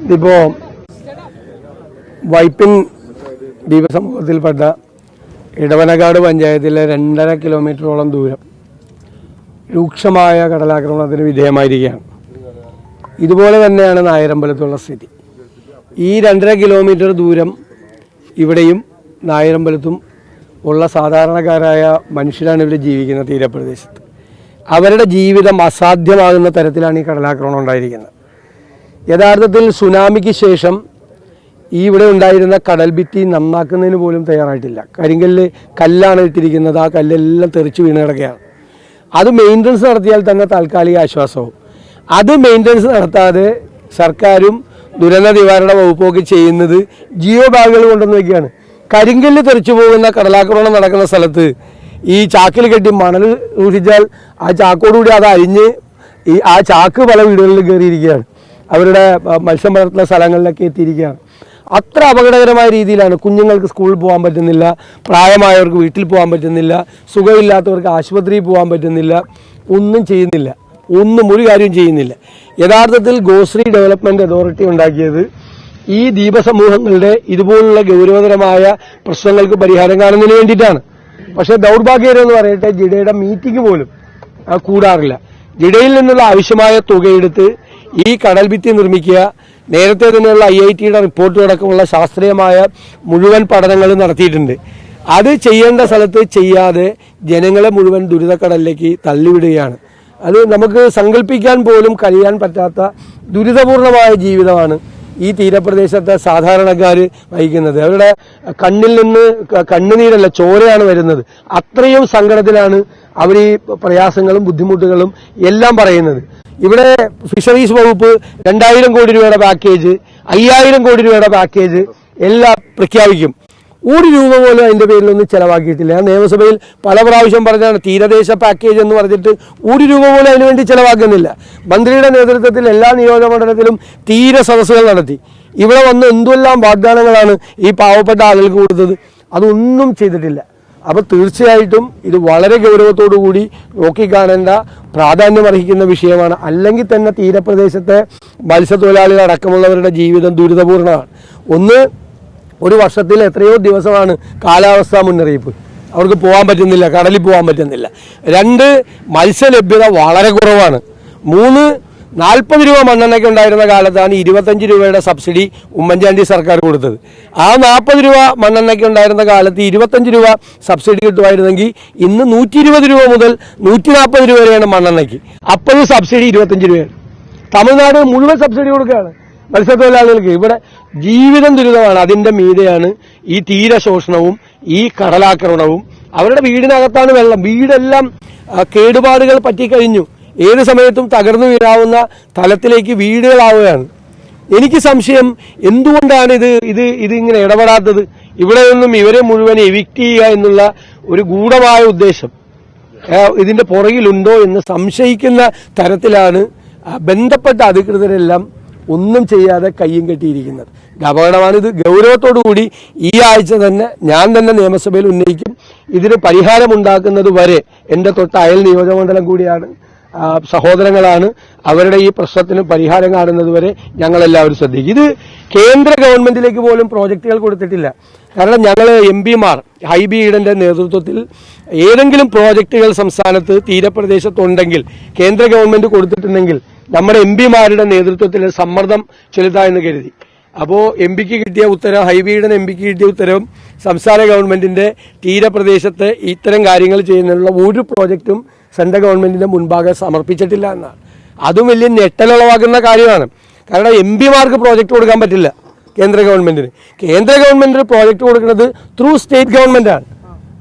ഇതിപ്പോ വൈപ്പിൻ ദ്വീപസമൂഹത്തിൽപ്പെട്ട ഇടവനക്കാട് പഞ്ചായത്തിലെ രണ്ടര കിലോമീറ്ററോളം ദൂരം രൂക്ഷമായ കടലാക്രമണത്തിന് വിധേയമായിരിക്കുകയാണ്. ഇതുപോലെ തന്നെയാണ് നായരമ്പലത്തുള്ള സ്ഥിതി. ഈ രണ്ടര കിലോമീറ്റർ ദൂരം ഇവിടെയും നായരമ്പലത്തും ഉള്ള സാധാരണക്കാരായ മനുഷ്യരാണ് ഇവിടെ ജീവിക്കുന്ന തീരപ്രദേശത്ത്. അവരുടെ ജീവിതം അസാധ്യമാകുന്ന തരത്തിലാണ് ഈ കടലാക്രമണം ഉണ്ടായിരിക്കുന്നത്. യഥാർത്ഥത്തിൽ സുനാമിക്ക് ശേഷം ഈ ഇവിടെ ഉണ്ടായിരുന്ന കടൽഭിത്തി നന്നാക്കുന്നതിന് പോലും തയ്യാറായിട്ടില്ല. കരിങ്കല്ല് കല്ലാണ് ഇട്ടിരിക്കുന്നത്. ആ കല്ലെല്ലാം തെറിച്ച് വീണ് കിടക്കുകയാണ്. അത് മെയിന്റനൻസ് നടത്തിയാൽ തന്നെ താൽക്കാലിക ആശ്വാസവും. അത് മെയിന്റനൻസ് നടത്താതെ സർക്കാരും ദുരന്ത നിവാരണ വകുപ്പൊക്കെ ചെയ്യുന്നത് ജിയോ ബാഗുകൾ കൊണ്ടുവന്ന് വയ്ക്കുകയാണ് കരിങ്കല്ല് തെറിച്ചു പോകുന്ന കടലാക്രമണം നടക്കുന്ന സ്ഥലത്ത് ഈ ചാക്കിൽ കെട്ടി മണൽ സൂക്ഷിച്ചാൽ ആ ചാക്കോടുകൂടി അത് അരിഞ്ഞ് ഈ ആ ചാക്ക് പല വീടുകളിൽ കയറിയിരിക്കുകയാണ്. അവരുടെ മത്സ്യം വളർത്തുന്ന സ്ഥലങ്ങളിലൊക്കെ എത്തിയിരിക്കുകയാണ്. അത്ര അപകടകരമായ രീതിയിലാണ് കുഞ്ഞുങ്ങൾക്ക് സ്കൂളിൽ പോകാൻ പറ്റുന്നില്ല പ്രായമായവർക്ക് വീട്ടിൽ പോകാൻ പറ്റുന്നില്ല സുഖമില്ലാത്തവർക്ക് ആശുപത്രിയിൽ പോകാൻ പറ്റുന്നില്ല ഒന്നും ചെയ്യുന്നില്ല. ഒന്നും ഒരു കാര്യവും ചെയ്യുന്നില്ല. യഥാർത്ഥത്തിൽ ഗോശ്രീ ഡെവലപ്മെന്റ് അതോറിറ്റി ഉണ്ടാക്കിയത് ഈ ദ്വീപസമൂഹങ്ങളുടെ ഇതുപോലുള്ള ഗൗരവതരമായ പ്രശ്നങ്ങൾക്ക് പരിഹാരം കാണുന്നതിന് വേണ്ടിയിട്ടാണ്. പക്ഷേ ദൗർഭാഗ്യകരം എന്ന് പറയട്ടെ ജിഡയുടെ മീറ്റിംഗ് പോലും കൂടാറില്ല. ജിഡയിൽ നിന്നുള്ള ആവശ്യമായ തുകയെടുത്ത് ഈ കടൽ ഭിത്തി നിർമ്മിക്കുക നേരത്തെ തന്നെയുള്ള ഐ ഐ ടിയുടെ റിപ്പോർട്ടും അടക്കമുള്ള ശാസ്ത്രീയമായ മുഴുവൻ പഠനങ്ങളും നടത്തിയിട്ടുണ്ട്. അത് ചെയ്യേണ്ട സ്ഥലത്ത് ചെയ്യാതെ ജനങ്ങളെ മുഴുവൻ ദുരിതക്കടലിലേക്ക് തള്ളിവിടുകയാണ്. അത് നമുക്ക് സങ്കല്പിക്കാൻ പോലും കഴിയാൻ പറ്റാത്ത ദുരിതപൂർണമായ ജീവിതമാണ് ഈ തീരപ്രദേശത്തെ സാധാരണക്കാർ വഹിക്കുന്നത്. അവരുടെ കണ്ണിൽ നിന്ന് കണ്ണുനീരല്ല ചോരയാണ് വരുന്നത്. അത്രയും സങ്കടത്തിലാണ് അവർ ഈ പ്രയാസങ്ങളും ബുദ്ധിമുട്ടുകളും എല്ലാം പറയുന്നത്. ഇവിടെ ഫിഷറീസ് വകുപ്പ് രണ്ടായിരം കോടി രൂപയുടെ പാക്കേജ് അയ്യായിരം കോടി രൂപയുടെ പാക്കേജ് എല്ലാം പ്രഖ്യാപിക്കും. ഒരു രൂപ പോലും അതിന്റെ പേരിലൊന്നും ചെലവാക്കിയിട്ടില്ല. ഞാൻ നിയമസഭയിൽ പല പ്രാവശ്യം പറഞ്ഞാണ് തീരദേശ പാക്കേജ് എന്ന് പറഞ്ഞിട്ട് ഒരു രൂപ പോലും അതിനു വേണ്ടി ചെലവാക്കുന്നില്ല. മന്ത്രിയുടെ നേതൃത്വത്തിൽ എല്ലാ നിയോജകമണ്ഡലത്തിലും തീര സദസ്സുകൾ നടത്തി. ഇവിടെ വന്ന് എന്തെല്ലാം വാഗ്ദാനങ്ങളാണ് ഈ പാവപ്പെട്ട ആളുകൾക്ക് കൊടുത്തത്? അതൊന്നും ചെയ്തിട്ടില്ല. അപ്പോൾ തീർച്ചയായിട്ടും ഇത് വളരെ ഗൗരവത്തോടു കൂടി നോക്കിക്കാണേണ്ട പ്രാധാന്യം അർഹിക്കുന്ന വിഷയമാണ്. അല്ലെങ്കിൽ തന്നെ തീരപ്രദേശത്തെ മത്സ്യത്തൊഴിലാളികൾ അടക്കമുള്ളവരുടെ ജീവിതം ദുരിതപൂർണമാണ്. ഒന്ന് ഒരു വർഷത്തിൽ എത്രയോ ദിവസമാണ് കാലാവസ്ഥാ മുന്നറിയിപ്പ്. അവർക്ക് പോകാൻ പറ്റുന്നില്ല കടലിൽ പോകാൻ പറ്റുന്നില്ല. രണ്ട് മത്സ്യലഭ്യത വളരെ കുറവാണ്. മൂന്ന് നാൽപ്പത് രൂപ മണ്ണെണ്ണയ്ക്ക് ഉണ്ടായിരുന്ന കാലത്താണ് ഇരുപത്തഞ്ച് രൂപയുടെ സബ്സിഡി ഉമ്മൻചാണ്ടി സർക്കാർ കൊടുത്തത്. ആ നാൽപ്പത് രൂപ മണ്ണെണ്ണയ്ക്ക് ഉണ്ടായിരുന്ന കാലത്ത് ഇരുപത്തഞ്ച് രൂപ സബ്സിഡി കിട്ടുമായിരുന്നെങ്കിൽ ഇന്ന് നൂറ്റി ഇരുപത് രൂപ മുതൽ നൂറ്റി നാൽപ്പത് രൂപ വരെയാണ് മണ്ണെണ്ണയ്ക്ക്. അപ്പോഴും സബ്സിഡി ഇരുപത്തഞ്ച് രൂപയാണ്. തമിഴ്നാട് മുഴുവൻ സബ്സിഡി കൊടുക്കുകയാണ് മത്സ്യത്തൊഴിലാളികൾക്ക്. ഇവിടെ ജീവിതം ദുരിതമാണ്. അതിന്റെ മീതെയാണ് ഈ തീരശോഷണവും ഈ കടലാക്രമണവും. അവരുടെ വീടിനകത്താണ് വെള്ളം. വീടെല്ലാം കേടുപാടുകൾ പറ്റിക്കഴിഞ്ഞു. ഏത് സമയത്തും തകർന്നു വീഴാവുന്ന തലത്തിലേക്ക് വീടുകളാവുകയാണ്. എനിക്ക് സംശയം എന്തുകൊണ്ടാണ് ഇത് ഇത് ഇതിങ്ങനെ ഇടപെടാത്തത്? ഇവിടെ നിന്നും ഇവരെ മുഴുവൻ എവിക്റ്റ് ചെയ്യുക എന്നുള്ള ഒരു ഗൂഢമായ ഉദ്ദേശം. ഇതിന്റെ പുറകിലുണ്ടോ എന്ന് സംശയിക്കുന്ന തരത്തിലാണ് ബന്ധപ്പെട്ട അധികൃതരെല്ലാം ഒന്നും ചെയ്യാതെ കയ്യും കെട്ടിയിരിക്കുന്നത്. ഇത് അപകടമാണ് ഇത് ഗൗരവത്തോടു കൂടി ഈ ആഴ്ച തന്നെ ഞാൻ തന്നെ നിയമസഭയിൽ ഉന്നയിക്കും. ഇതിന് പരിഹാരമുണ്ടാക്കുന്നത് വരെ എന്റെ തൊട്ട് അയൽ നിയോജകമണ്ഡലം കൂടിയാണ്. സഹോദരങ്ങളാണ്. അവരുടെ ഈ പ്രശ്നത്തിന് പരിഹാരം കാണുന്നത് വരെ ഞങ്ങളെല്ലാവരും ശ്രദ്ധിക്കും. ഇത് കേന്ദ്ര ഗവൺമെന്റിലേക്ക് പോലും പ്രോജക്റ്റുകൾ കൊടുത്തിട്ടില്ല. കാരണം ഞങ്ങൾ എം പിമാർ ഹൈബി ഈഡന്റെ നേതൃത്വത്തിൽ ഏതെങ്കിലും പ്രോജക്റ്റുകൾ സംസ്ഥാനത്ത് തീരപ്രദേശത്തുണ്ടെങ്കിൽ കേന്ദ്ര ഗവൺമെന്റ് കൊടുത്തിട്ടുണ്ടെങ്കിൽ നമ്മുടെ എം പിമാരുടെ നേതൃത്വത്തിൽ സമ്മർദ്ദം ചെലുത്താ എന്ന് കരുതി. അപ്പോൾ എം പിക്ക് കിട്ടിയ ഉത്തരവ് ഹൈബിയുടെ എം പിക്ക് കിട്ടിയ ഉത്തരവും സംസ്ഥാന ഗവൺമെന്റിന്റെ തീരപ്രദേശത്ത് ഇത്തരം കാര്യങ്ങൾ ചെയ്യുന്നതിനുള്ള ഒരു പ്രോജക്റ്റും സെൻട്രൽ ഗവൺമെന്റിന്റെ മുൻപാകെ സമർപ്പിച്ചിട്ടില്ല എന്നാണ്. അതും വലിയ ഞെട്ടലുളവാക്കുന്ന കാര്യമാണ്. കാരണം എം പിമാർക്ക് പ്രോജക്റ്റ് കൊടുക്കാൻ പറ്റില്ല കേന്ദ്ര ഗവൺമെന്റിന് കേന്ദ്ര ഗവൺമെന്റിന് പ്രോജക്റ്റ് കൊടുക്കുന്നത് ത്രൂ സ്റ്റേറ്റ് ഗവൺമെന്റാണ്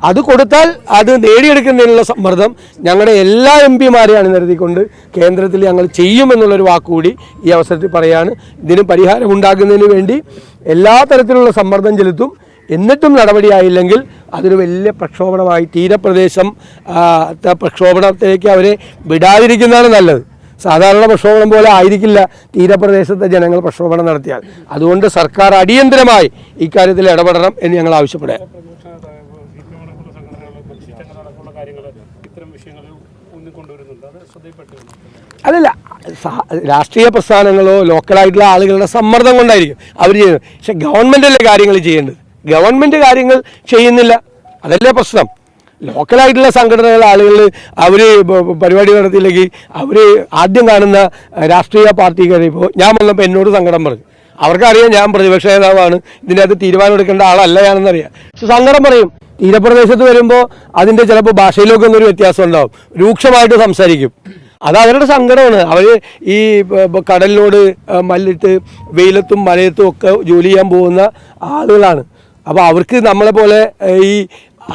അത് കൊടുത്താൽ അത് നേടിയെടുക്കുന്നതിനുള്ള സമ്മർദ്ദം ഞങ്ങളുടെ എല്ലാ എം പിമാരെയും അണിനിരത്തിക്കൊണ്ട് കേന്ദ്രത്തിൽ ഞങ്ങൾ ചെയ്യുമെന്നുള്ളൊരു വാക്കുകൂടി ഈ അവസരത്തിൽ പറയാണ്. ഇതിന് പരിഹാരം ഉണ്ടാക്കുന്നതിന് വേണ്ടി എല്ലാ തരത്തിലുള്ള സമ്മർദ്ദം ചെലുത്തും. എന്നിട്ടും നടപടിയായില്ലെങ്കിൽ അതൊരു വലിയ പ്രക്ഷോഭണമായി തീരപ്രദേശം പ്രക്ഷോഭണത്തിലേക്ക് അവരെ വിടാതിരിക്കുന്നതാണ് നല്ലത്. സാധാരണ പ്രക്ഷോഭണം പോലെ ആയിരിക്കില്ല തീരപ്രദേശത്തെ ജനങ്ങൾ പ്രക്ഷോഭണം നടത്തിയാൽ. അതുകൊണ്ട് സർക്കാർ അടിയന്തരമായി ഇക്കാര്യത്തിൽ ഇടപെടണം എന്ന് ഞങ്ങൾ ആവശ്യപ്പെടുക അതല്ല രാഷ്ട്രീയ പ്രസ്ഥാനങ്ങളോ ലോക്കലായിട്ടുള്ള ആളുകളുടെ സമ്മർദ്ദം കൊണ്ടായിരിക്കും അവർ ചെയ്യുന്നത്. പക്ഷെ ഗവൺമെന്റല്ലേ കാര്യങ്ങൾ ചെയ്യേണ്ടത്? ഗവൺമെന്റ് കാര്യങ്ങൾ ചെയ്യുന്നില്ല. അതല്ലേ പ്രശ്നം. ലോക്കലായിട്ടുള്ള സംഘടനകൾ ആളുകൾ അവർ പരിപാടി നടത്തിയില്ലെങ്കിൽ അവർ ആദ്യം കാണുന്ന രാഷ്ട്രീയ പാർട്ടിക്കാരെ ഇപ്പോൾ ഞാൻ വന്നപ്പോൾ എന്നോട് സങ്കടം പറഞ്ഞു. അവർക്കറിയാം ഞാൻ പ്രതിപക്ഷ നേതാവാണ്. ഇതിന്റെ അകത്ത് തീരുമാനം എടുക്കേണ്ട ആളല്ല ഞാനെന്നറിയാം. പക്ഷെ സങ്കടം പറയും. തീരപ്രദേശത്ത് വരുമ്പോൾ അതിന്റെ ചിലപ്പോൾ ഭാഷയിലൊക്കെ ഒന്നൊരു വ്യത്യാസം ഉണ്ടാവും. രൂക്ഷമായിട്ട് സംസാരിക്കും. അത് അവരുടെ സങ്കടമാണ്. അവർ ഈ കടലിനോട് മല്ലിട്ട് വെയിലത്തും മഴയത്തും ഒക്കെ ജോലി ചെയ്യാൻ പോകുന്ന ആളുകളാണ്. അപ്പോൾ അവർക്ക് നമ്മളെ പോലെ ഈ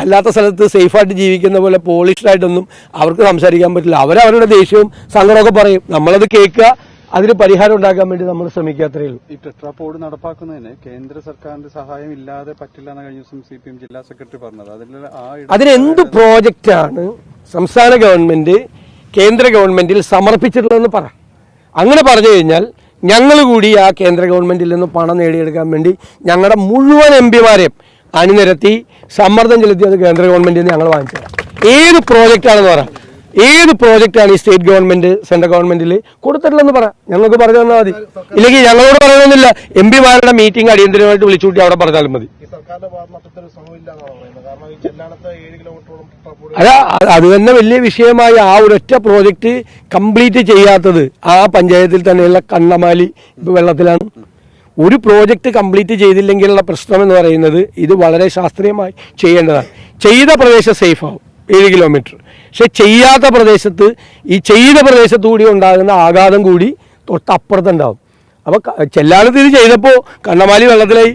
അല്ലാത്ത സ്ഥലത്ത് സേഫായിട്ട് ജീവിക്കുന്ന പോലെ പോളിഷ്ഡ് ആയിട്ടൊന്നും അവർക്ക് സംസാരിക്കാൻ പറ്റില്ല. അവരവരുടെ ദേഷ്യവും സങ്കടമൊക്കെ പറയും. നമ്മളത് കേൾക്കുക അതിന് പരിഹാരം ഉണ്ടാക്കാൻ വേണ്ടി നമ്മൾ ശ്രമിക്കാത്രേ ഉള്ളൂ. ഈ ടെട്രാപോഡ് നടപ്പാക്കുന്നതിന് കേന്ദ്ര സർക്കാരിന്റെ സഹായം ഇല്ലാതെ പറ്റില്ല എന്ന് കഴിഞ്ഞ ദിവസം സി പി എം ജില്ലാ സെക്രട്ടറി പറഞ്ഞത്. അതിൽ അതിനെന്ത് പ്രോജക്റ്റാണ് സംസ്ഥാന ഗവൺമെന്റ് കേന്ദ്ര ഗവൺമെന്റിൽ സമർപ്പിച്ചിട്ടുള്ളതെന്ന് പറ. അങ്ങനെ പറഞ്ഞു കഴിഞ്ഞാൽ ഞങ്ങൾ കൂടി ആ കേന്ദ്ര ഗവൺമെന്റിൽ നിന്ന് പണം നേടിയെടുക്കാൻ വേണ്ടി ഞങ്ങളുടെ മുഴുവൻ എം പിമാരെയും അണിനിരത്തി സമ്മർദ്ദം ചെലുത്തി അത് കേന്ദ്ര ഗവൺമെന്റിൽ നിന്ന് ഞങ്ങൾ വാങ്ങിച്ചു ഏത് പ്രോജക്റ്റാണെന്ന് പറ. ഏത് പ്രോജക്റ്റാണ് ഈ സ്റ്റേറ്റ് ഗവൺമെന്റ് സെൻട്രൽ ഗവൺമെന്റിൽ കൊടുത്തിട്ടില്ലെന്ന് പറ. ഞങ്ങൾക്ക് പറഞ്ഞു തന്നാൽ മതി. ഇല്ലെങ്കിൽ ഞങ്ങളോട് പറയണമെന്നില്ല. എം പിമാരുടെ മീറ്റിംഗ് അടിയന്തരമായിട്ട് വിളിച്ചുകൂട്ടി അവിടെ പറഞ്ഞാലും മതി. അല്ല അത് തന്നെ വലിയ വിഷയമായി ആ ഒരൊറ്റ പ്രോജക്റ്റ് കംപ്ലീറ്റ് ചെയ്യാത്തത് ആ പഞ്ചായത്തിൽ തന്നെയുള്ള കണ്ണമാലി ഇപ്പൊ വെള്ളത്തിലാണ്. ഒരു പ്രോജക്റ്റ് കംപ്ലീറ്റ് ചെയ്തില്ലെങ്കിലുള്ള പ്രശ്നം എന്ന് പറയുന്നത് ഇത് വളരെ ശാസ്ത്രീയമായി ചെയ്യേണ്ടതാണ്. ചെയ്ത പ്രദേശം സേഫ് ആവും. ഏഴ് കിലോമീറ്റർ പക്ഷെ ചെയ്യാത്ത പ്രദേശത്ത് ഈ ചെയ്ത പ്രദേശത്തു കൂടി ഉണ്ടാകുന്ന ആഘാതം കൂടി തൊട്ടപ്പുറത്തുണ്ടാവും. അപ്പോൾ ചെല്ലാലത്ത് ഇത് ചെയ്തപ്പോൾ കണ്ണമാലി വെള്ളത്തിലായി.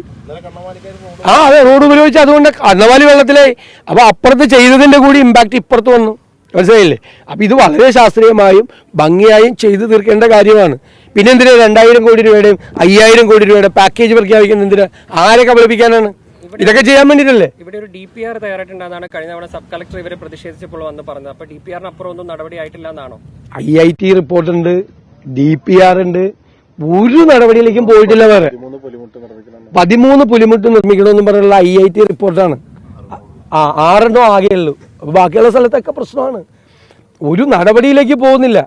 ആ അതെ റോഡ് ഉപയോഗിച്ച് അതുകൊണ്ട് കണ്ണമാലി വെള്ളത്തിലായി. അപ്പൊ അപ്പുറത്ത് ചെയ്തതിന്റെ കൂടി ഇമ്പാക്ട് ഇപ്പുറത്ത് വന്നു. മനസ്സിലായില്ലേ? അപ്പൊ ഇത് വളരെ ശാസ്ത്രീയമായും ഭംഗിയായും ചെയ്തു തീർക്കേണ്ട കാര്യമാണ്. പിന്നെ എന്തിനാ രണ്ടായിരം കോടി രൂപയുടെയും അയ്യായിരം കോടി രൂപയുടെ പാക്കേജ് പ്രഖ്യാപിക്കുന്നത് എന്തിനാ? ആരെ കബളിപ്പിക്കാനാണ്? ഇതൊക്കെ ചെയ്യാൻ വേണ്ടിയിട്ടല്ലേ ഇവിടെ ഒരു ഡി പി ആർ തയ്യാറായിട്ടുണ്ടെന്നാണ് കഴിഞ്ഞ തവണ സബ് കളക്ടർ ഇവരെ പ്രതിഷേധിച്ചപ്പോൾ വന്ന് പറഞ്ഞത്. അപ്പൊ ഡി പി ആറിന് അപ്പുറം ഒന്നും നടപടി ആയിട്ടില്ല എന്നാണോ? ഐ ഐ ടി റിപ്പോർട്ട് ഉണ്ട് ഡി പി ആർ ഉണ്ട്. ഒരു നടപടിയിലേക്കും പോയിട്ടില്ല വേറെ പതിമൂന്ന് പുലിമുട്ട് നിർമ്മിക്കണമെന്നും. പറഞ്ഞുള്ള ഐ ഐ ടി റിപ്പോർട്ടാണ് ആ ആറെണ്ണോ ആകെയുള്ളൂ അപ്പോൾ ബാക്കിയുള്ള സ്ഥലത്തൊക്കെ പ്രശ്നമാണ്. ഒരു നടപടിയിലേക്ക് പോകുന്നില്ല.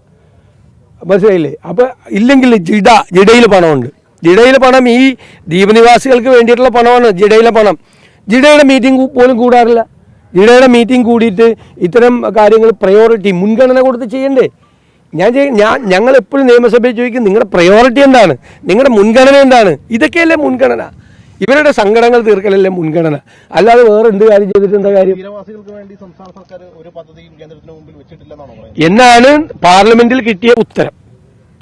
മനസ്സിലായില്ലേ? അപ്പോൾ ഇല്ലെങ്കിൽ ജിഡ ജിഡയിൽ പണമുണ്ട്. ജിഡയിൽ പണം ഈ ദ്വീപ് നിവാസികൾക്ക് വേണ്ടിയിട്ടുള്ള പണമാണ് ജിഡയിലെ പണം. ജിഡയുടെ മീറ്റിംഗ് പോലും കൂടാറില്ല. ജിഡയുടെ മീറ്റിംഗ് കൂടിയിട്ട് ഇത്തരം കാര്യങ്ങൾ പ്രയോറിറ്റി മുൻഗണന കൊടുത്ത് ചെയ്യണ്ടേ? ഞാൻ ഞാൻ ഞങ്ങൾ എപ്പോഴും നിയമസഭയിൽ ചോദിക്കും നിങ്ങളുടെ പ്രയോറിറ്റി എന്താണ്? നിങ്ങളുടെ മുൻഗണന എന്താണ്? ഇതൊക്കെയല്ലേ മുൻഗണന. ഇവരുടെ സങ്കടങ്ങൾ തീർക്കലല്ലേ മുൻഗണന. അല്ലാതെ വേറെ എന്ത് കാര്യം ചെയ്തിട്ട് എന്താ കാര്യം? എന്നാണ് പാർലമെന്റിൽ കിട്ടിയ ഉത്തരം.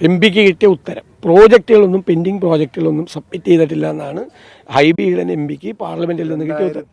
എം പിക്ക് കിട്ടിയ ഉത്തരം. പ്രോജക്റ്റുകളൊന്നും പെൻഡിങ് പ്രോജക്റ്റുകളൊന്നും സബ്മിറ്റ് ചെയ്തിട്ടില്ല എന്നാണ് ഹൈബി ഈഡൻ എം പിക്ക് പാർലമെന്റിൽ നിന്ന് കിട്ടിയ ഉത്തരം